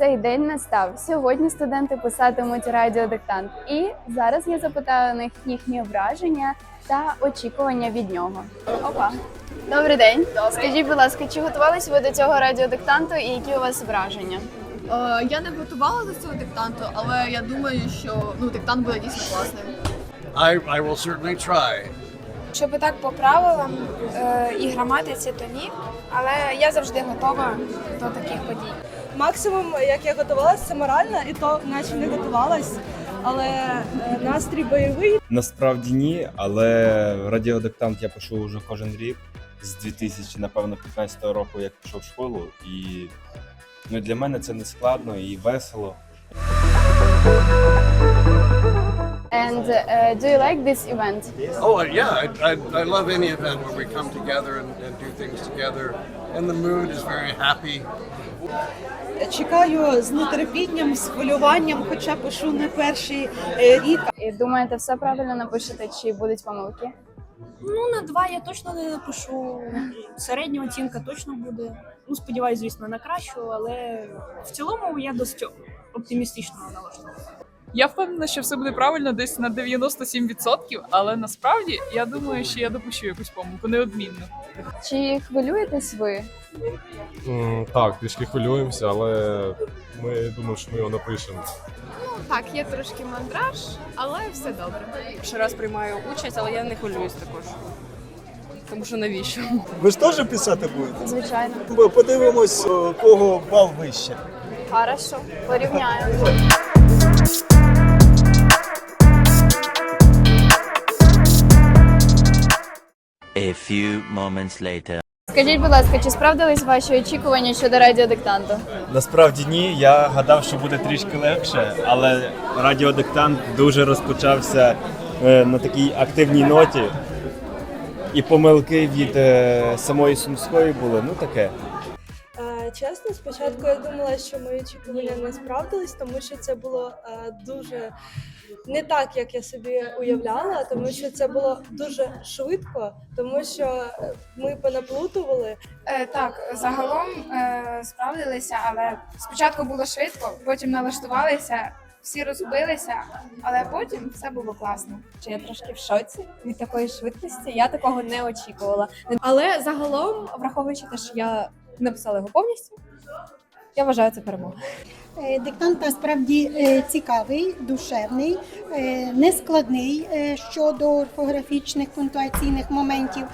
Цей день настав. Сьогодні студенти писатимуть радіодиктант. І зараз я запитаю у них їхні враження та очікування від нього. Опа. Добрий день. Скажіть, будь ласка, чи готувалися ви до цього радіодиктанту і які у вас враження? Е, Я не готувала до цього диктанту, але я думаю, що ну диктант буде дійсно класним. I, I will certainly try. Щоб так по правилам е, і граматиці, то ні. Але я завжди готова до таких подій. Максимум, як я готувалася, це морально, і то наче не готувалась. Але е, настрій бойовий. Насправді ні, але радіодиктант я пишу вже кожен рік з 2000, напевно, 15 року, як пішов в школу, і ну, для мене це не складно і весело. And uh, do you like this event? Oh, yeah, I, I, I love any event where we come together and, and do things together. And the mood is very happy. Чекаю з нетерпінням, з хвилюванням, хоча пишу не перший е, рік. І думаєте, все правильно напишете, чи будуть помилки? Ну, на два я точно не напишу. Середня оцінка точно буде. Ну, сподіваюся, звісно, на кращу, але в цілому я досить оптимістично налаштована. Я впевнена, що все буде правильно десь на 97%, але насправді я думаю, що я допущу якусь помилку неодмінно. Чи хвилюєтесь ви? М, Так, трішки хвилюємося, але ми думаємо, що ми його напишемо. Так, є трошки мандраж, але все добре. Перший раз приймаю участь, але я не хвилююсь також. Тому що навіщо? Ви ж теж писати будете? Звичайно. Подивимось, кого бал вище. Хорошо, порівняю. A few moments later. Скажіть, будь ласка, чи справдились ваші очікування щодо радіодиктанту? Насправді ні, я гадав, що буде трішки легше, але радіодиктант дуже розпочався е, на такій активній ноті. І помилки від е, самої сумської були, ну таке. Чесно, спочатку я думала, що мої очікування не справдились, тому що це було е, дуже не так, як я собі уявляла, тому що це було дуже швидко, тому що ми понаплутували. Е, так, загалом е, справдилися, але спочатку було швидко, потім налаштувалися, всі розгубилися, але потім все було класно. Чи Я трошки в шоці від такої швидкості. Я такого не очікувала. Але загалом, враховуючи те, що я Написала його повністю. Я вважаю це перемога. Е, Диктант насправді е, цікавий, душевний, е, нескладний щодо орфографічних пунктуаційних моментів.